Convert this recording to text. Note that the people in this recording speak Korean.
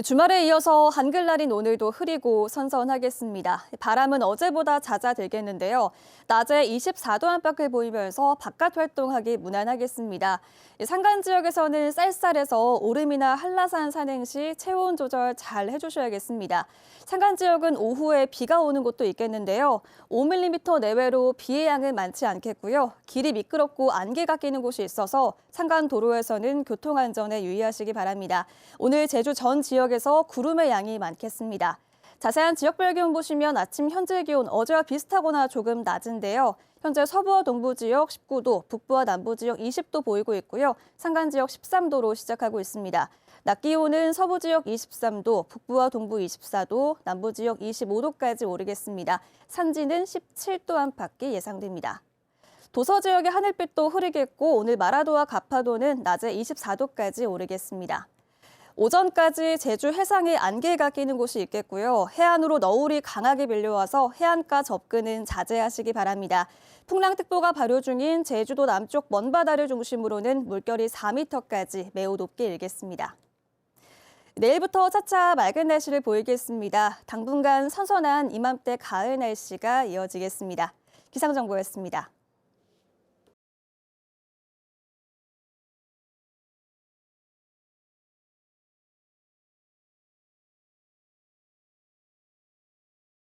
주말에 이어서 한글날인 오늘도 흐리고 선선하겠습니다. 바람은 어제보다 잦아들겠는데요. 낮에 24도 안팎을 보이면서 바깥 활동하기 무난하겠습니다. 산간 지역에서는 쌀쌀해서 오름이나 한라산 산행 시 체온 조절 잘 해주셔야겠습니다. 산간 지역은 오후에 비가 오는 곳도 있겠는데요. 5mm 내외로 비의 양은 많지 않겠고요. 길이 미끄럽고 안개가 끼는 곳이 있어서 산간 도로에서는 교통 안전에 유의하시기 바랍니다. 오늘 제주 전 지역 에서 구름의 양이 많겠습니다. 자세한 지역별 기온 보시면 아침 현재 기온 어제와 비슷하거나 조금 낮은데요. 현재 서부와 동부 지역 19도, 북부와 남부 지역 20도 보이고 있고요. 산간 지역 13도로 시작하고 있습니다. 낮 기온은 서부 지역 23도, 북부와 동부 24도, 남부 지역 25도까지 오르겠습니다. 산지는 17도 안팎이 예상됩니다. 도서 지역의 하늘빛도 흐리겠고 오늘 마라도와 가파도는 낮에 24도까지 오르겠습니다. 오전까지 제주 해상에 안개가 끼는 곳이 있겠고요. 해안으로 너울이 강하게 밀려와서 해안가 접근은 자제하시기 바랍니다. 풍랑특보가 발효 중인 제주도 남쪽 먼바다를 중심으로는 물결이 4m까지 매우 높게 일겠습니다. 내일부터 차차 맑은 날씨를 보이겠습니다. 당분간 선선한 이맘때 가을 날씨가 이어지겠습니다. 기상정보였습니다.